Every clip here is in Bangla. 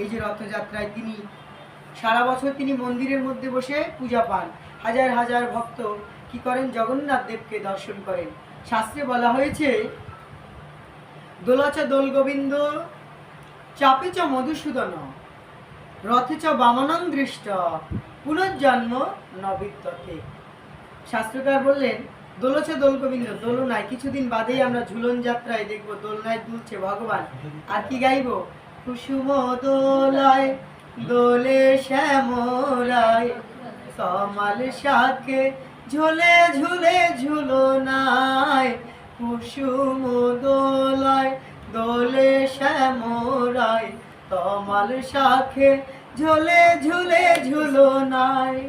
এই যে রথযাত্রায় তিনি সারা বছর তিনি মন্দিরের মধ্যে বসে পূজা পান। হাজার হাজার ভক্ত কি করেন? জগন্নাথ দেবকে দর্শন করেন। শাস্ত্রে বলা হয়েছে, দোলাচা দোল গোবিন্দ, চাপে চ মধুসূদন, রথে চ বামনং দৃষ্ট, পুনর্জন্ম নবিদ্যতে শাস্ত্রকার বললেন দোলছে দোল গোবিন্দ দোলনায় কিছুদিন বাদেই আমরা ঝুলন যাত্রায় দেখব, দোলনায় দুলছে ভগবান। আর কি গাইবো? কুসুম দোলায় দোলে শ্যামরায় তমাল শাকে ঝুলে ঝুলে ঝুলনায় কুসুম দোলায় দোলে শ্যামরায় তমাল শাখে ঝুলে ঝুলে ঝুলনায়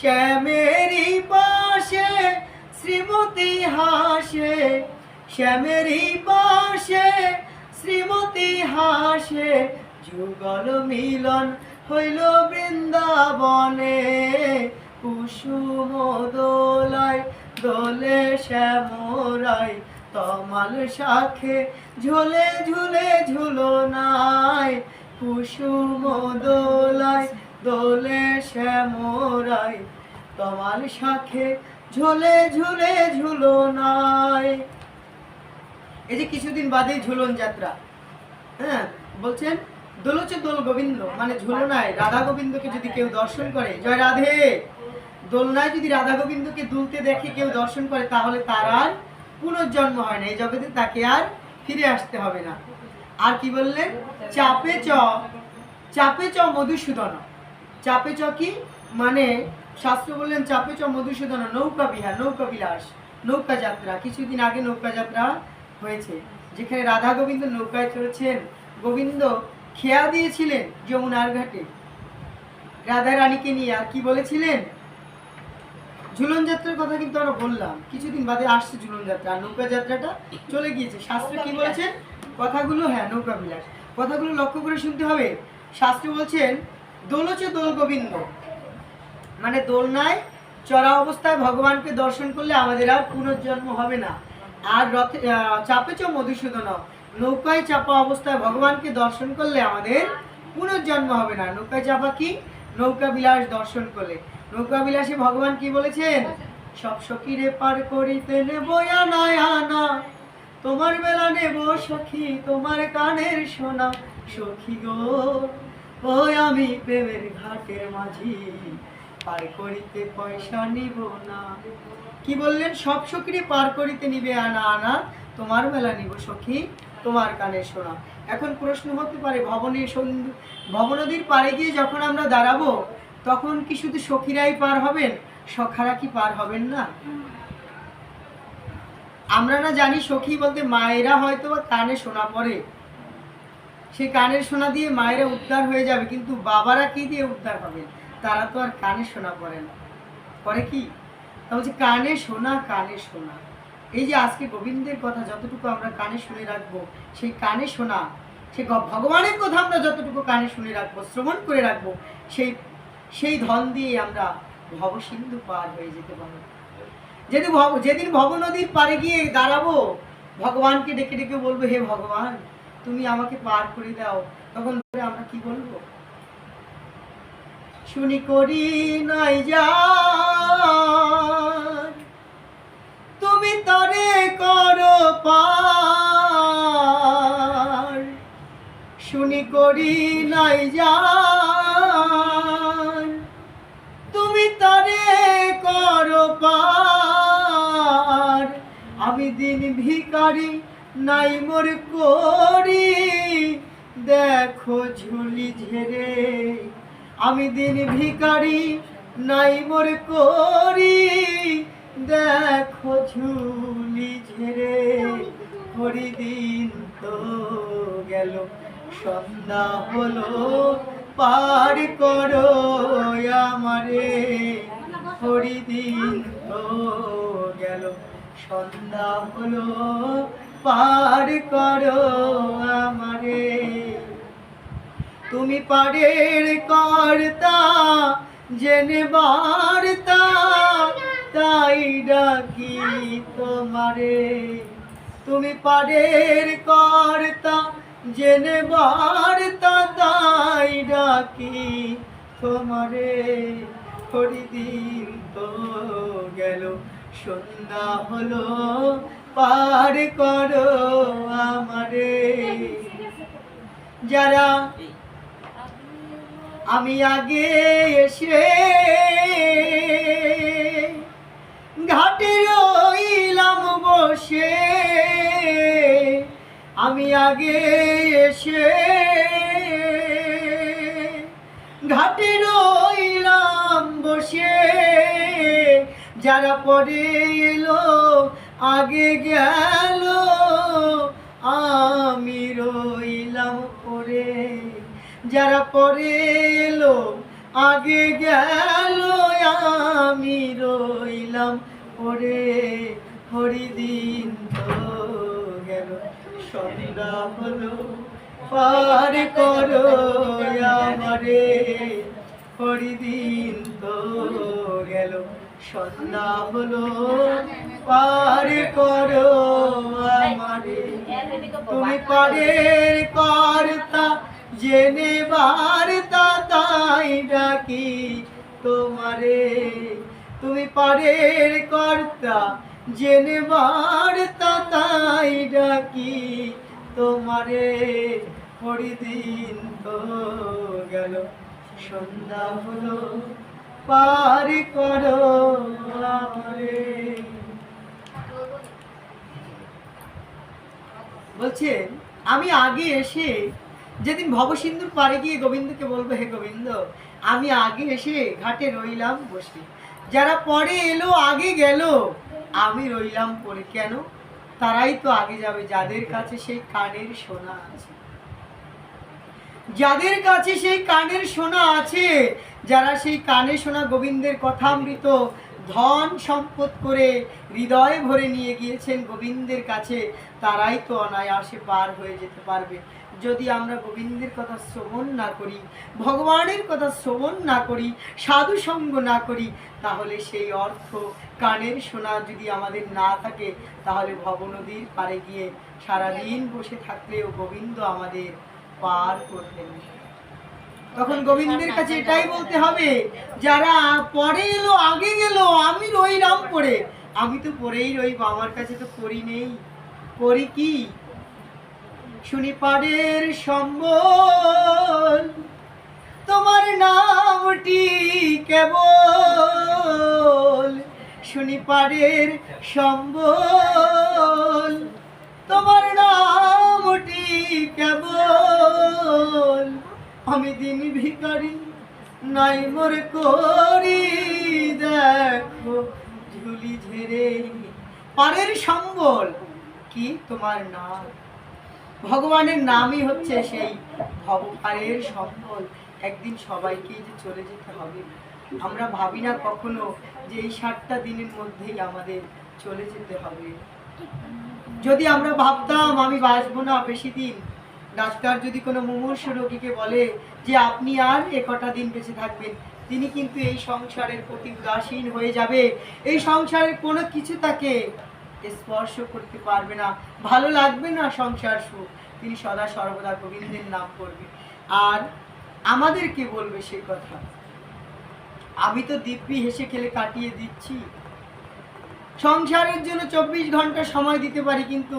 শ্যামেরি পাশে শ্রীমতী হাসে। শ্যামেরি পাশে শ্রীমতী হাসে, যুগল মিলন হইল বৃন্দাবনে। কুসুম দোলায় দোলে শ্যামরায়, তমাল শাখে ঝুলে ঝুলে ঝুলো নাই। কুসুম দোলায় দোলে শ্যামরায়, তমাল শাখে ঝুলে ঝুলে ঝুলো নাই। এই যে কিছুদিন বাদে ঝুলন যাত্রা হ্যাঁ বলছেন দোলছে দোল গোবিন্দ মানে ঝুলনায় রাধা গোবিন্দকে যদি কেউ দর্শন করে, জয় রাধে, দোলনায় যদি রাধা গোবিন্দকে দুলতে দেখে কেউ দর্শন করে, তাহলে তার আর পুনর্জন্ম হয় না, এই জগতে তাকে আর ফিরে আসতে হবে না। আর কি বললেন? চাপে চ চাপে চ মধুসূদন। চাপে চ কি? মানে শাস্ত্র বললেন, চাপে চ মধুসূদন, নৌকা বিহার, নৌকা বিলাস, নৌকা যাত্রা, কিছুদিন আগে নৌকা যাত্রা হয়েছে যেখানে রাধা গোবিন্দ নৌকায় চড়েছেন। গোবিন্দ খেয়া দিয়েছিলেন যমুনার ঘাটে। রাধা রানীকে নিয়ে আর কি বলেছিলেন? ঝুলন যাত্রার কথা কিন্তু আমরা বললাম। কিছুদিন বাদে আসছে ঝুলন যাত্রা আর নৌকা যাত্রাটা চলে গিয়েছে। শাস্ত্রে কি বলেছেন? কথাগুলো হ্যাঁ নৌকা বিলাস। কথাগুলো লক্ষ্য করে শুনতে হবে। শাস্ত্রে বলছেন দোলছে দোল গোবিন্দ। মানে দোলনায় চড়া অবস্থায় ভগবানকে দর্শন করলে আমাদের আর পুনর্জন্ম হবে না। আর রথে আহ, চাপে চ মধুসূদন নৌকায় চাপা অবস্থায় ভগবানকে দর্শন করলে আমাদের পুনর্জন্ম হবে না। নৌকায় চাপা কি? নৌকা বিলাস দর্শন করলে। নৌকা বিলাসে ভগবান কি বলেছেন? সব সখীরে পার করিতে নেব আনা তোমার বেলা নেব সখী তোমার কানের সোনা। সখী গো ওই আমি প্রেমের ঘাটের মাঝি। পার করিতে পয়সা নিব না। কি বললেন? সব সখীরে পার করিতে নিবে আনা আনা। তোমার বেলা নিব সখী, তোমার কানে শোনা। এখন প্রশ্ন হতে পারে, ভবনে সন্ধু ভবনদীর পাড়ে গিয়ে যখন আমরা দাঁড়াবো, তখন কি শুধু সখীরাই পার হবেন? সখারা কি পার হবেন না? আমরা না জানি সখী বলতে মায়েরা হয়তো কানে শোনা পড়ে। সেই কানের শোনা দিয়ে মায়েরা উদ্ধার হয়ে যাবে, কিন্তু বাবারা কি দিয়ে উদ্ধার হবে তারা তো আর কানে শোনা পড়ে না। পরে কি? তা বলছে, কানে শোনা কানে শোনা। এই যে আজকে গোবিন্দের কথা যতটুকু আমরা কানে শুনে রাখব, সেই কানে শোনা, সে ভগবানের কথা আমরা যতটুকু কানে শুনে রাখব, শ্রবণ করে রাখব, সেই সেই ধন দিয়ে আমরা ভবসিন্ধু পার হয়ে যেতে পারব। যেদিন ভব যেদিন ভব নদীর পারে গিয়ে দাঁড়াবো, ভগবানকে ডেকে ডেকে বলব, হে ভগবান, তুমি আমাকে পার করে দাও। তখন আমরা কি বলব? শুনি করি নাই যা তুমি তরে করো পার। শুনি করি নাই যা তুমি তরে করো পার। আমি দিন ভিকারি নাই মোর করি। দেখো ঝুলি ঝেড়ে আমি দিন ভিকারি নাই মোর করি। দেখো ঝুলি ঝেড়ে হরিদিন তো গেল। সন্ধ্যা হলো, পার করো আমারে। হরিদিন তো গেল। সন্ধ্যা হলো, পার করো আমারে। তুমি পারের কর্তা, জেনে বার্তা, তাই ডাকি তোমারে। তুমি পারের কর্তা, জেনে বার্তা, তাই ডাকি তোমারে। হরিদিন তো গেল, সন্ধ্যা হলো, পার করো আমারে। যারা আমি আগে এসে ঘাটে রইলাম বসে। আমি আগে এসে ঘাটে রইলাম বসে। যারা পরে এলো, আগে গেল যারা পরে এলো, আগে গেল, আমি রইলাম। পরে হরিদিন তো গেল, সন্ধ্যা হলো, পার করো আমারে। হরিদিন তো গেল, সন্ধ্যা হলো, পার করো আমারে। তুমি পারের কর্তা জেনে বার্তা তাই ডাকি তোমারে। তুমি পারের কর্তা, জেনে বার্তা তাই ডাকি তোমারে। হরিদিন তো গেল, সন্ধ্যা হলো, পার করো আমারে। বলছেন, আমি আগে এসে যেদিন ভবসিন্ধুর পারে গিয়ে গোবিন্দকে বলব, হে গোবিন্দ, আমি আগে এসে ঘাটে রইলাম বসে। যারা পরে এলো, আগে গেল। আমি রইলাম পরে কেন? তারাই তো আগে যাবে, যাদের কাছে সেই কানের সোনা আছে। যাদের কাছে সেই কানের সোনা আছে, যারা সেই কানে শোনা গোবিন্দের কথামৃত ধন সম্পদ করে হৃদয়ে ভরে নিয়ে গিয়েছেন গোবিন্দের কাছে, তারাই তো অনায়াসে পার হয়ে যেতে পারবে। যদি আমরা গোবিন্দের কথা শ্রবণ না করি, ভগবানের কথা শ্রবণ না করি, সাধু সঙ্গ না করি, তাহলে সেই অর্থ কানের শোনা যদি আমাদের না থাকে, তাহলে ভবনদীর পারে গিয়ে সারাদিন বসে থাকলেও গোবিন্দ আমাদের পার করবেন তখন গোবিন্দের কাছে এটাই বলতে হবে, যারা পরে এলো, আগে গেল, আমি রইলাম পরে। আমি তো পরেই রইব, আমার কাছে তো করি নেই। করি কি? শুনি পাড়ের সম্বল। তোমার নামটি কেবল? শুনি পাড়ের সম্বল। তোমার নামটি কেবল? আমি দিন ভিখারি নাই মোর করি, দেখো ঝুলি ঝেড়ে। পাড়ের সম্বল, কি তোমার নাম? ভগবানের নামই হচ্ছে সেই ভবপারের সম্বল। একদিন সবাইকেই যে চলে যেতে হবে। আমরা ভাবি না কখনো যে এই সাতটা দিনের মধ্যেই আমাদের চলে যেতে হবে। যদি আমরা ভাবতাম আমি বাঁচবো না বেশি দিন, ডাক্তার যদি কোনো মুমূর্ষ রোগীকে বলে যে আপনি আর এ কটা দিন বেঁচে থাকবেন, তিনি কিন্তু এই সংসারের প্রতি উদাসীন হয়ে যাবে। এই সংসারের কোনো কিছু তাকে স্পর্শ করতে পারবে না, ভালো লাগবে না সংসার সুখ, তিনি সদা সর্বদা গোবিন্দের নাম করবে। আর আমাদেরকে বলবে সে কথা? আমি তো দিব্যি হেসে খেলে কাটিয়ে দিচ্ছি। সংসারের জন্য চব্বিশ ঘণ্টা সময় দিতে পারি, কিন্তু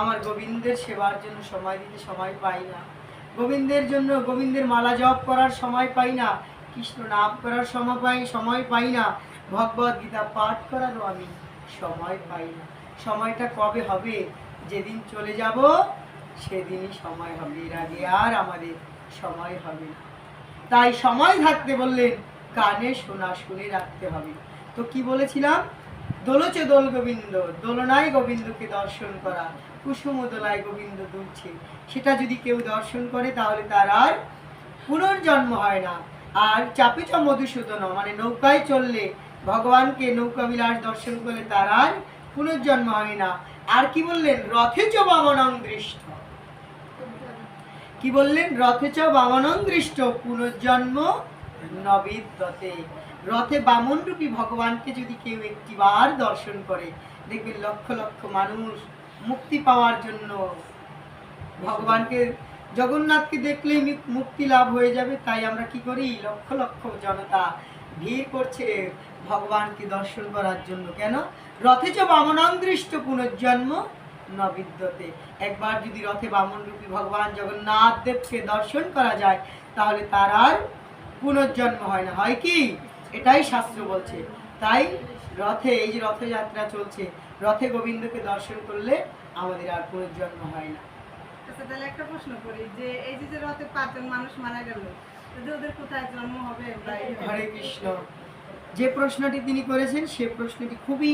আমার গোবিন্দের সেবার জন্য সময় দিতে সময় পাই না। গোবিন্দের জন্য গোবিন্দের মালা জপ করার সময় পাই না, কৃষ্ণ নাম করার সময় পাই সময় পাই না। ভগবদ গীতা পাঠ করারও আমি সময় পাই না। সময়টা কবে হবে? যেদিন চলে যাব, সেদিনই সময় হবে। এর আগে আর আমাদের সময় হবে না। তাই সময় থাকতে বললেন, কানে শোনা শুনে রাখতে হবে। তো কি বলেছিলাম? দোলচে দোল গোবিন্দ, দোলনায় গোবিন্দকে দর্শন করা কুসুম দোলায় গোবিন্দ দুলছে। সেটা যদি কেউ দর্শন করে, তাহলে তার আর পুনর্জন্ম হয় না। আর চাপে চ মধুসূদন মানে নৌকায় চললে ভগবানকে নৌকা বিলাস দর্শন করলে তার আর পুনর্জন্ম হয় না। আর কি বললেন? রথে চ বামনং দৃষ্ট। কি বললেন? রথে চ বামনং দৃষ্ট, পুনর্জন্ম নবিদ্যতে। রথে বামন রূপী ভগবানকে যদি কেউ একটিবার দর্শন করে, দেখবেন লক্ষ লক্ষ মানুষ মুক্তি পাওয়ার জন্য ভগবানকে, জগন্নাথকে দেখলেই মুক্তি লাভ হয়ে যাবে। তাই আমরা কি করি? লক্ষ লক্ষ জনতা ভিড় করছে ভগবানকে দর্শন করার জন্য। কেন? রথে চ বামনান্দৃষ্ট পুনর্জন্ম নবিদ্যতে। একবার যদি রথে বামন রূপী ভগবান জগন্নাথ দেবকে দর্শন করা যায়, তাহলে তার আর পুনর্জন্ম হয় না। হয় কি? এটাই শাস্ত্র বলছে। তাই রথে, এই যে রথযাত্রা চলছে, রথে গোবিন্দকে দর্শন করলে আমাদের আর পুনর্জন্ম হয় না। আচ্ছা তাহলে একটা প্রশ্ন করি, যে এই যে যে রথে পাঁচজন মানুষ মারা গেল হরে কৃষ্ণ। যে প্রশ্নটি তিনি করেছেন সে প্রশ্নটি খুবই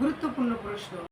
গুরুত্বপূর্ণ প্রশ্ন।